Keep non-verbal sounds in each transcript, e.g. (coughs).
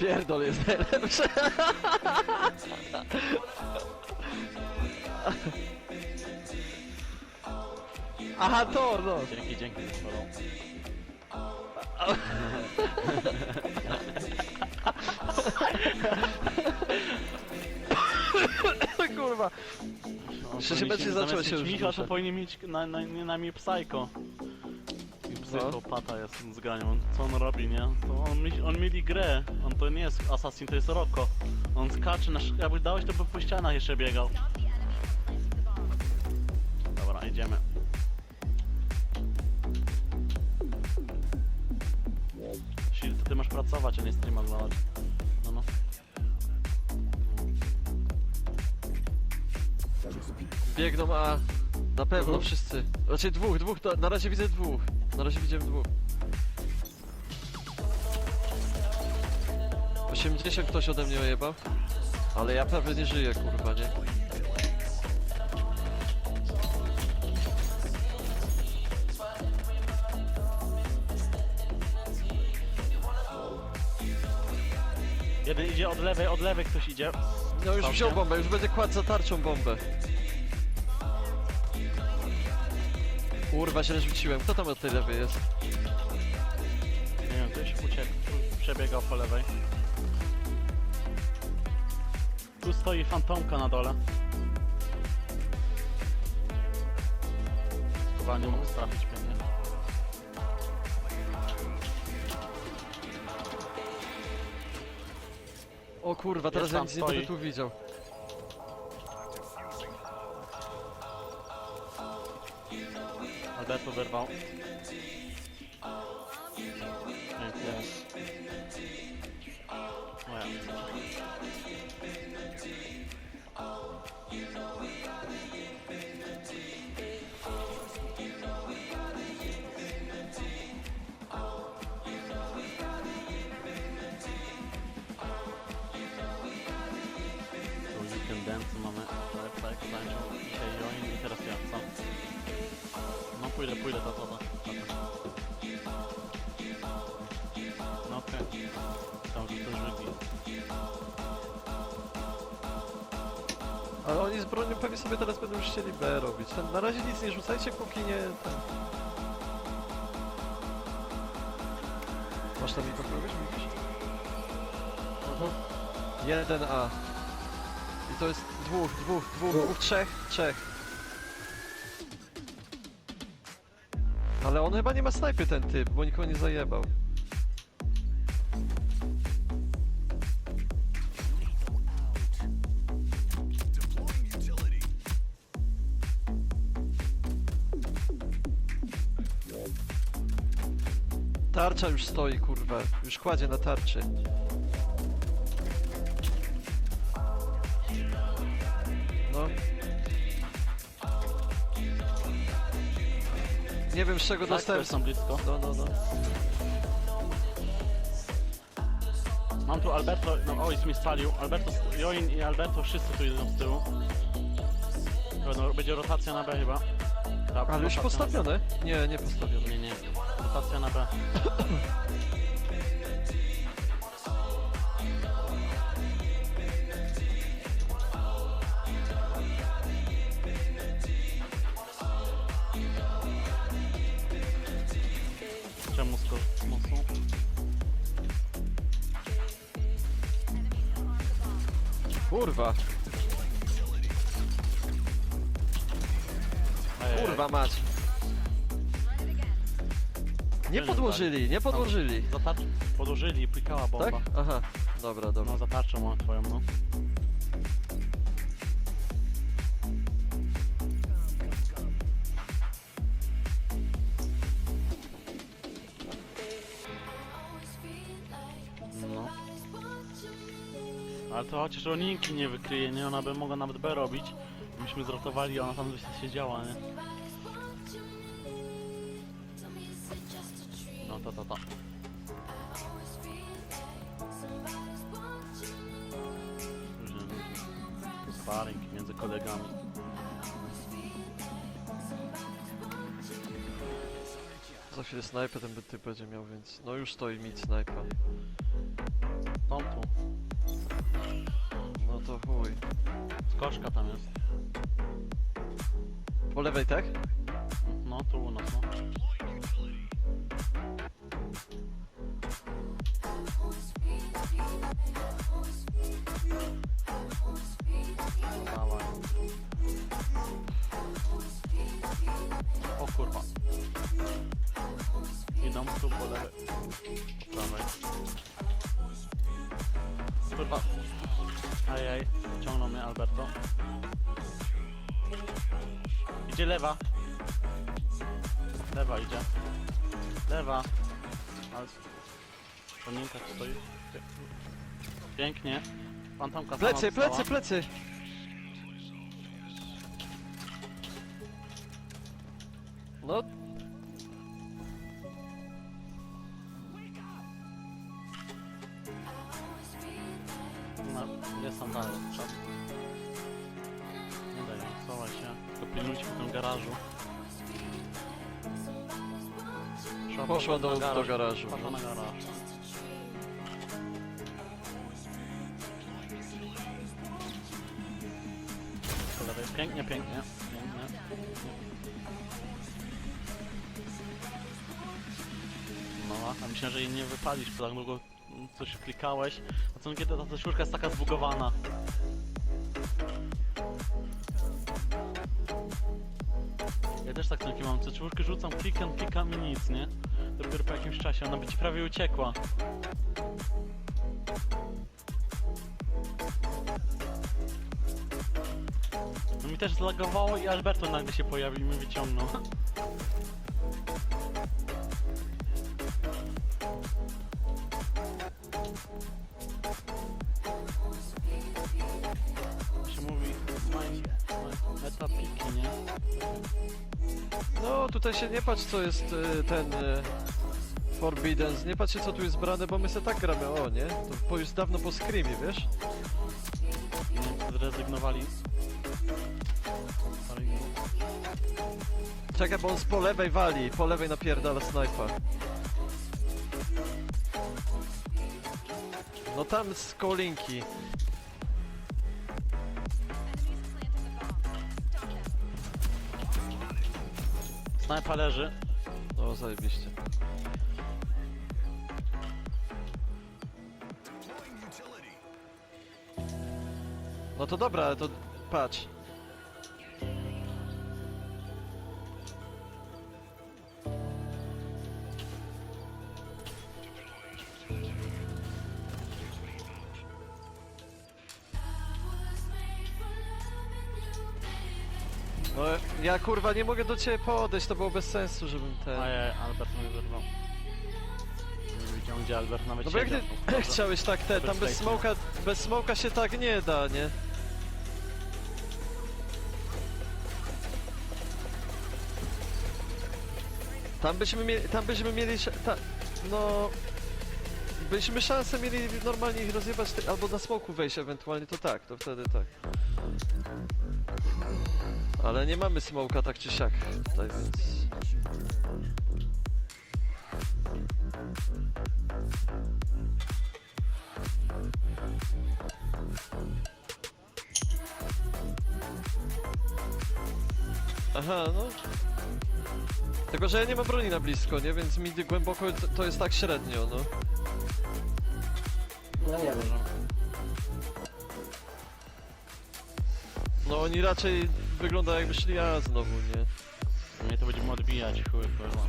pierdol jest najlepsze. Aha, to, no. Dzięki, dzięki za follow. (laughs) Kurwa. Się powinien będzie zaczął się już ruszać. to powinien mieć na, na, na mnie psycho. Psychopata jest z granią. Co on robi, nie? To on, mi- on mieli grę. On to nie jest Assassin, to jest Rocco. On skacze, na, sz- jakby dałeś to by po ścianach jeszcze biegał. Dobra, idziemy. Shield, to ty masz pracować, a nie streama oglądać. No no. Biegną, a na pewno wszyscy. Raczej dwóch, dwóch, na, na razie widzę dwóch. Na razie widziałem dwóch. 80 ktoś ode mnie ojebał. Ale ja prawie nie żyję, kurwa, nie? Jeden idzie od lewej, od lewej ktoś idzie. No już wziął bombę, już będzie kładł za tarczą bombę. Kurwa, źle rzuciłem. Kto tam od tej lewej jest? Nie wiem, ktoś uciekł, przebiegał po lewej. Tu stoi fantomka na dole. Chyba nie mógł trafić pewnie. O kurwa, teraz Jest ja tam, nic nie będę tu widział. Alberto wyrwał. Pięknie. O pójdę, pójdę, to, to. No okej. Tam gdzieś to żywi. Ale oni z bronią pewnie sobie teraz będą już chcieli B robić. Ten, na razie nic nie rzucajcie, póki nie... Ten. Masz tam mikro kogoś, widzisz? Mhm. Jeden A. I to jest dwóch, dwóch, dwóch, dwóch, trzech, trzech. Ale on chyba nie ma snajpy ten typ, bo nikogo nie zajebał. Tarcza już stoi, kurwa. Już kładzie na tarczy. Nie wiem z czego Tak, dostałem. tam blisko. No, no, no. Mam tu Alberto, no ojc mi spalił. Alberto, Join i Alberto wszyscy tu idą z tyłu. No, będzie rotacja na B chyba. Tak, Ale już rotacja postawione? Nie, nie postawione. Nie, nie. Rotacja na B. (laughs) Kurwa, Ej, kurwa mać. Nie podłożyli, nie podłożyli. Zatarcz... Podłożyli, plikała bomba. Tak? Aha, dobra, dobra. No zatarczę mam twoją. No. Ale to chociaż Roninki nie wykryje, nie? Ona by mogła nawet B robić. Myśmy zrotowali, a ona tam gdzieś siedziała, nie? No to, to, to. Sparring między kolegami. Za chwilę snajpę ten by- typ będzie miał, więc... No już stoi mid snajpa. Stąd tu. To chuj. Skoczka tam jest. Po lewej, tak? No, tu u nas, no. Dawaj. O kurwa. Idą tu po lewej. Po prawej. Kurwa. Alberto. Idzie lewa. Lewa idzie. Lewa. Ale... Tu stoi. Pięknie. Fantomka sama Plecy, plecy, plecy! No, Poszła do- do garażu, Poszła na garaż. Po lewej. Pięknie, pięknie. Pięknie. No, a myślę, że jej nie wypalisz, bo tak długo coś klikałeś. A co kiedy ta siurka jest taka zbugowana? Ja też tak czasem mam, co czwórkę rzucam, klikam, klikam i nic, nie? Dopiero po jakimś czasie ona by ci prawie uciekła. No mi też zlagowało i Alberto nagle się pojawił i mnie wyciągnął. się mówi main, meta piki, nie? No tutaj się nie patrz co jest y, ten y, Forbidden, nie patrzcie co tu jest brane, bo my se tak gramy, o nie? To po, już dawno po screamie, wiesz? Niemcy zrezygnowali. Czekaj, bo on z po lewej wali, po lewej napierdala snajpa. No tam z kolinki. Snajpa leży. No zajebiście. No to dobra, ale to patrz. Ja kurwa nie mogę do ciebie podejść, to było bez sensu, żebym ten... Ajaj, Albert mnie wyrwał. Nie widział gdzie Albert nawet No bo jak siedział. Dobrze. chciałeś tak te, tam bez smoka, bez smoka się tak nie da, nie? Tam byśmy mieli, tam byśmy mieli, sz- ta, no... Byśmy szansę mieli normalnie ich rozjebać, ty- albo na smoku wejść ewentualnie, to tak, to wtedy tak. Ale nie mamy smoka tak czy siak tutaj, więc... Aha, no. Tylko, że ja nie mam broni na blisko, nie? Więc mi głęboko to- jest tak średnio, no. No nie wiem. Oni raczej wygląda jakby szli ja znowu, nie? Mnie to będziemy odbijać, chuj, kurwa.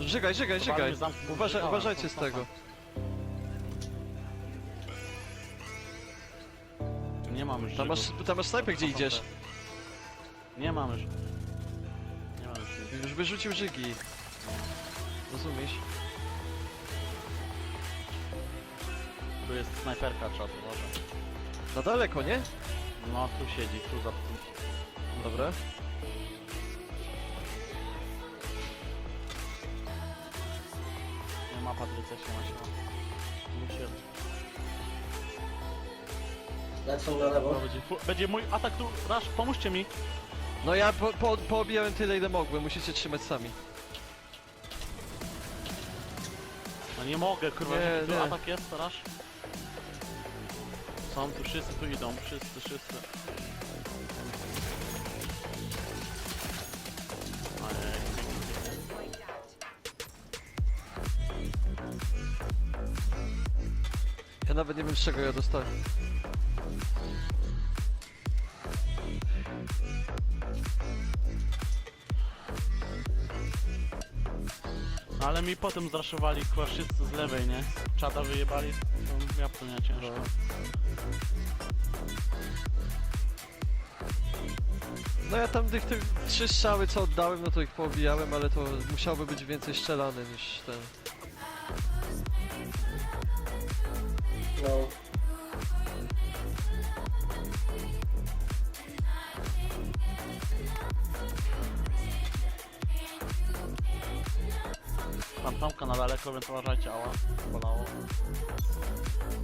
Żygaj, żygaj, żygaj. Walmy zamknąć. Uważaj, Dobra, uważajcie z tego. Nie mam już Tam masz, tam masz snajpę, gdzie idziesz. Nie mam już. Nie mam już. Już wyrzucił żygi. Rozumiesz? Tu jest snajperka, trzeba uważać. Na daleko, nie? No, tu siedzi, tu za tym. Dobra. Nie ma Patrycja się ma się. Musi... Lecą na lewo. Będzie, fu- będzie mój atak tu, Rasz, pomóżcie mi. No ja po, po, poobijałem tyle ile mogłem, musicie trzymać sami. No nie mogę, kurwa, Nie, tu nie. atak jest, Rasz. Są tu wszyscy, tu idą, wszyscy, wszyscy. Ojej. Ja nawet nie wiem z czego ja dostałem. Ale mi potem zraszowali kurwa wszyscy z lewej, nie? Czada wyjebali, to ja to nie ciężko. No. Ja tam tych, tych trzy strzały co oddałem, no to ich poobijałem, ale to musiałoby być więcej strzelane niż ten. No. Tam tamka na daleko, więc uważajcie, ała, bolało.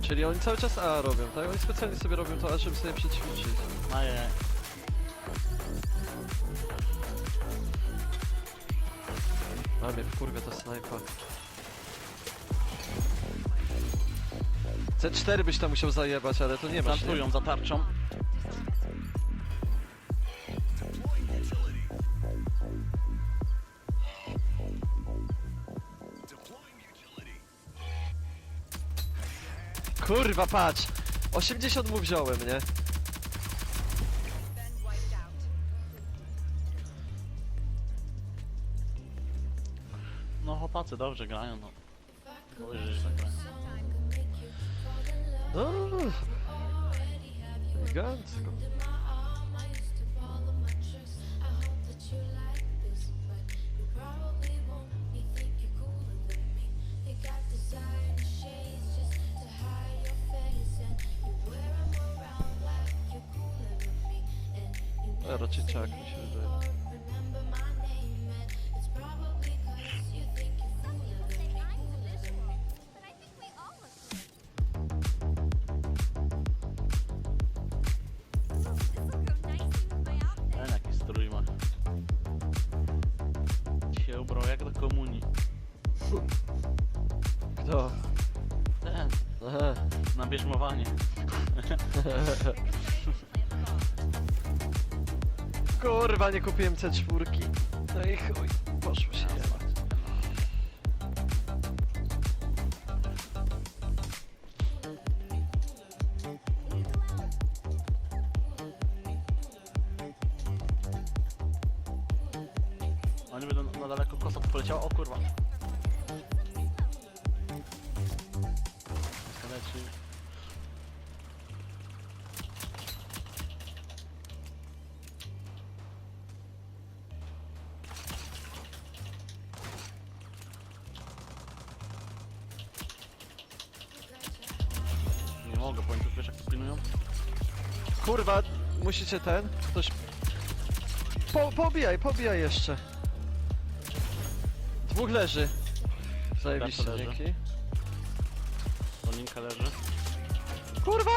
Czyli oni cały czas A robią, tak? Oni specjalnie sobie robią to A, żeby sobie przećwiczyć. Ajej. A mnie wkurwia ta snajpa. C4 byś tam musiał zajebać, ale to nie nie? Plantują za tarczą. Kurwa, patrz! 80 mu wziąłem, nie? No chłopacy dobrze grają, no. Boże, że grają. No, elegancko. Komunii. Kto? Ten, Aha. na bierzmowanie. Kurwa, nie kupiłem C4. No i chuj, poszło Oni na daleko kosa poleciała. O kurwa. Nie mogę, powiem tu wiesz jak to pilnują? Kurwa, musicie ten, ktoś... Po, pobijaj, pobijaj jeszcze. Dwóch leży. Zajebiście, leży. dzięki. Roninka leży. Kurwa!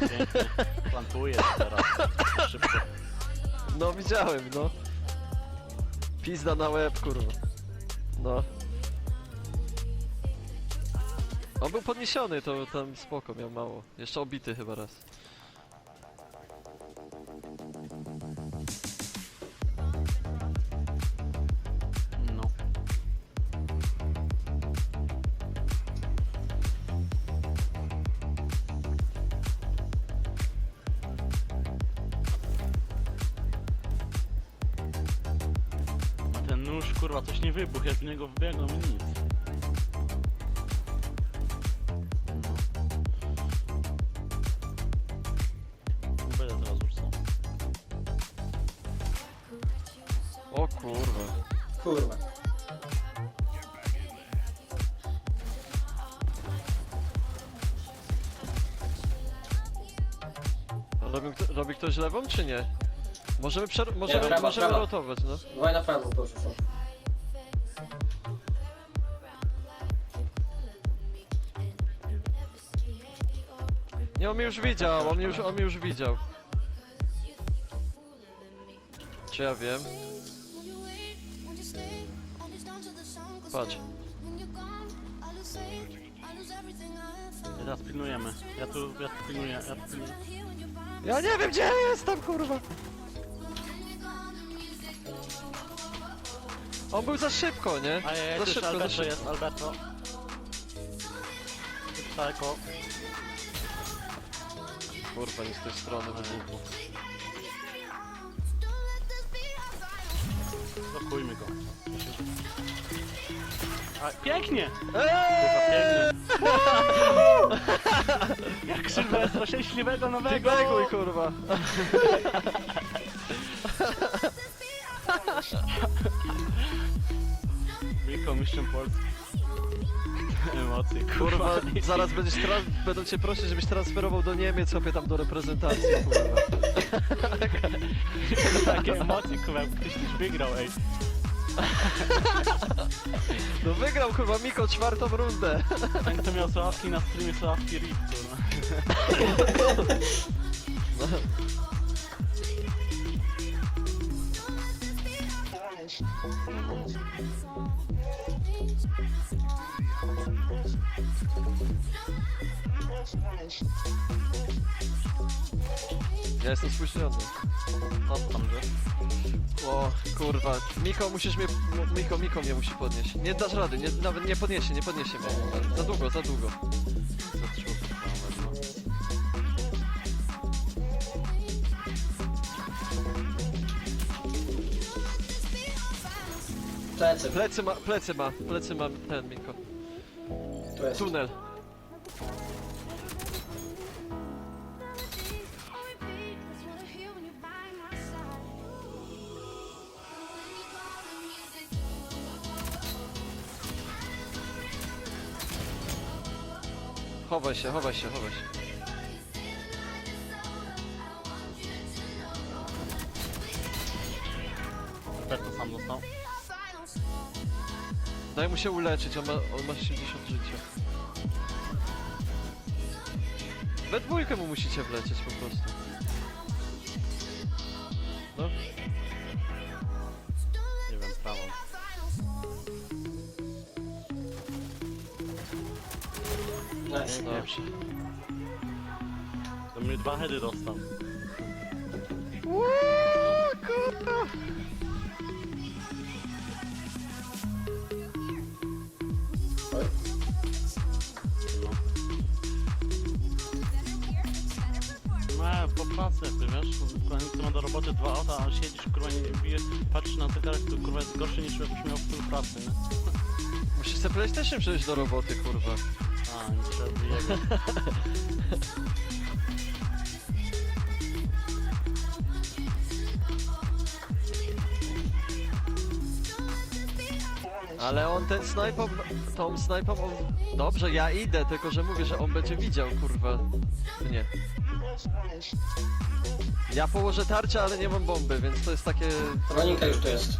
Pięknie. Plantuje teraz. Szybko. No widziałem, no. Pizda na łeb, kurwa. No. On był podniesiony, to tam spoko, miał mało. Jeszcze obity chyba raz. Niego wbiegłem i nic. No. Nie będę teraz ursą. O kurwa. Kurwa. Robi, kto- robi ktoś lewą, czy nie? Możemy, przer- możemy, prawa, możemy prawa. rotować, no. Dwaj na prawo. Nie, mnie już widział, on mnie już, on mnie już widział. Czy ja wiem? Patrz. Teraz pilnujemy. Ja tu, ja tu pilnuję, ja tu pilnuję. Ja nie wiem gdzie ja jestem, kurwa! On był za szybko, nie? A ja, ja za już szybko, za Alberto szybko. jest, Alberto. Psycho. Kurwa, nie z tej strony wybuchł. Blokujmy go. A, pięknie! Eee! (laughs) Jak Sylwestra szczęśliwego nowego! Biegły, kurwa! (laughs) Miko, mistrzem Polski. Emocje, Kurwa, kurwa. zaraz będziesz teraz, będą cię prosić, żebyś transferował do Niemiec, opie tam do reprezentacji, kurwa. (laughs) Takie emocje, kurwa, ktoś już wygrał, ej. (laughs) No wygrał, kurwa, Miko czwartą rundę. Ten, kto miał sławki na streamie, sławki RIP, kurwa. (laughs) Ja jestem spóźniony. Co tam, że? O, kurwa. Miko, musisz mnie... Miko, Miko mnie musi podnieść. Nie dasz rady, nie, nawet nie podniesie, nie podniesie mnie. Za długo, za długo. Plecy, Plecy ma, plecy ma, plecy ma ten Miko. tu jest. Tunel. Chowaj się, chowaj się, chowaj się. Alberto sam został. Daj mu się uleczyć, on ma, on ma 60 życia. We dwójkę mu musicie wlecieć po prostu. Nice. dobrze. To mnie dwa heady dostał. No, po pracy, ty wiesz, koniec ma do roboty dwa auta, a siedzisz, kurwa, nie bijesz, patrzysz na zegarek, to kurwa jest gorszy niż jakbyś miał w tym pracy, nie? Musisz sobie PlayStation przejść do roboty, kurwa. Ale on ten snajpą, tą snajpą, on... Dobrze, ja idę, tylko że mówię, że on będzie widział, kurwa. Nie. Ja położę tarczę, ale nie mam bomby, więc to jest takie... Monika już tu jest.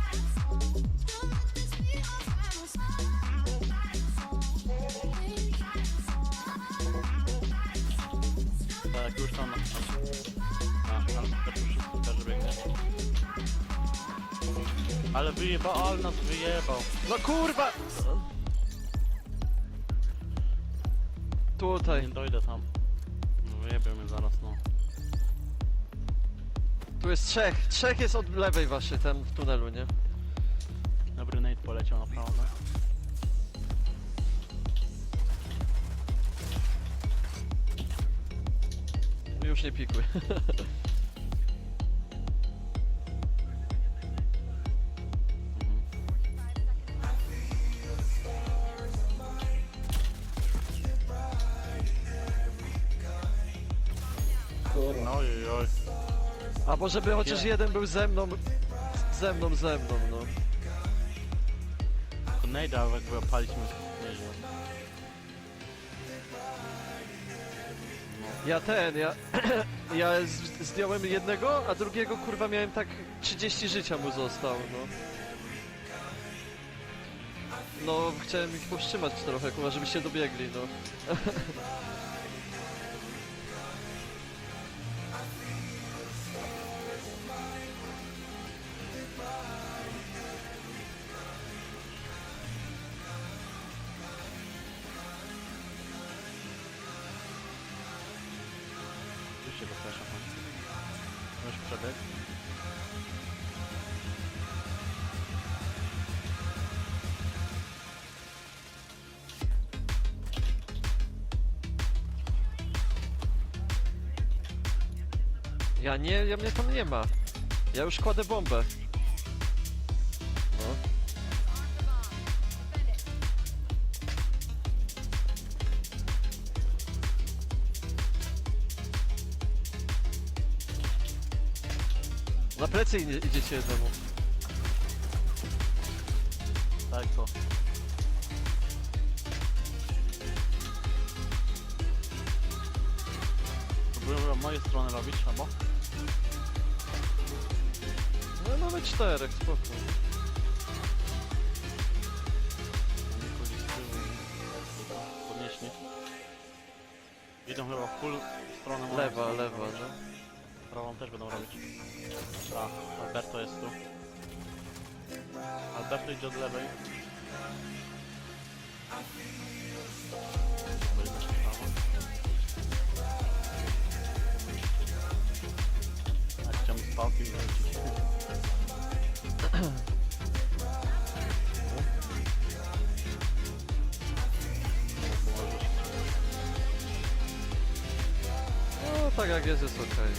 Wyjebał, ale nas wyjebał. No kurwa! Tutaj. Nie dojdę tam. No wyjebiał mnie zaraz, no. Tu jest trzech. Trzech jest od lewej waszej, tam w tunelu, nie? Dobry Nate poleciał naprawdę. Już nie pikuj. (laughs) Albo żeby chociaż jeden był ze mną, ze mną, ze mną, no. To Nade'a jakby opaliśmy nieźle. Ja ten, ja... (clears throat) ja z, zdjąłem jednego, a drugiego kurwa miałem tak 30 życia mu zostało, no. No, chciałem ich powstrzymać trochę, kurwa, żebyście dobiegli, no. (laughs) Nie, ja mnie tam nie ma. Ja już kładę bombę. No. Na plecy idzie- idziecie jednemu. Tak to. Próbuję od mojej strony robić, albo? Czterech, spoko. Podnieśli. Idą chyba w full stronę mojej Lewa, lewa, no. Prawą też będą robić. A, Alberto jest tu. Alberto idzie od lewej. Idę w prawo. A chciałem z pałkiem wrócić. No tak jak jest, jest okej.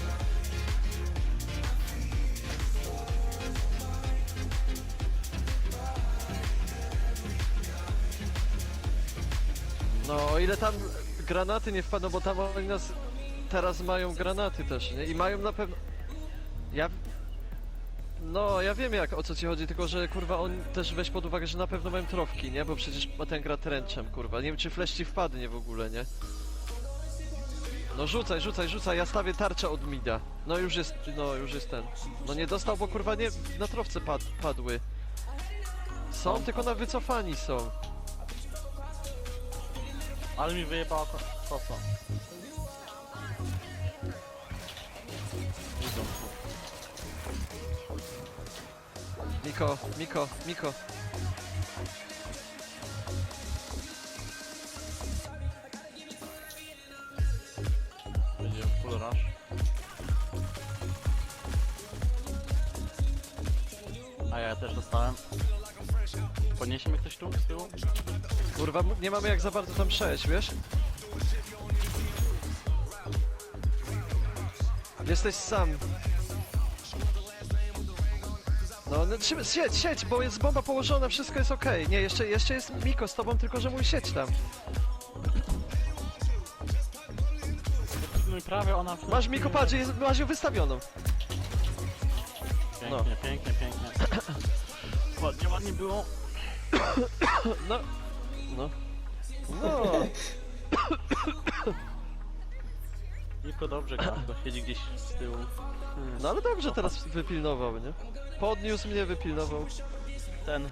No, o ile tam granaty nie wpadną, bo tam oni nas teraz mają granaty też, nie? I mają na pewno... No, ja wiem jak, o co ci chodzi, tylko że kurwa on też weź pod uwagę, że na pewno mają trofki, nie? Bo przecież ten gra tręczem, kurwa. Nie wiem czy flash ci wpadnie w ogóle, nie? No rzucaj, rzucaj, rzucaj, ja stawię tarczę od mida. No już jest, no już jest ten. No nie dostał, bo kurwa nie, na trofce pad, padły. Są, tylko na wycofani są. Ale mi wyjebała ko- kosa. Idą Miko, Miko, Miko. Będzie full rush. A ja też dostałem. Podniesie mnie ktoś tu z tyłu? Kurwa, m- nie mamy jak za bardzo tam przejść, wiesz? Jesteś sam. No, no siedź, siedź, bo jest bomba położona, wszystko jest okej. Nie, jeszcze, jeszcze jest Miko z tobą, tylko że mój siedź tam. No i prawie ona... Masz Miko, patrz, jest, masz ją wystawioną. Pięknie, no. pięknie, pięknie. Ładnie, ładnie było. (coughs) No. No. (coughs) No. Miko dobrze tylko siedzi gdzieś z tyłu. No ale dobrze teraz wypilnował, nie? Podniósł mnie, wypilnował. Ten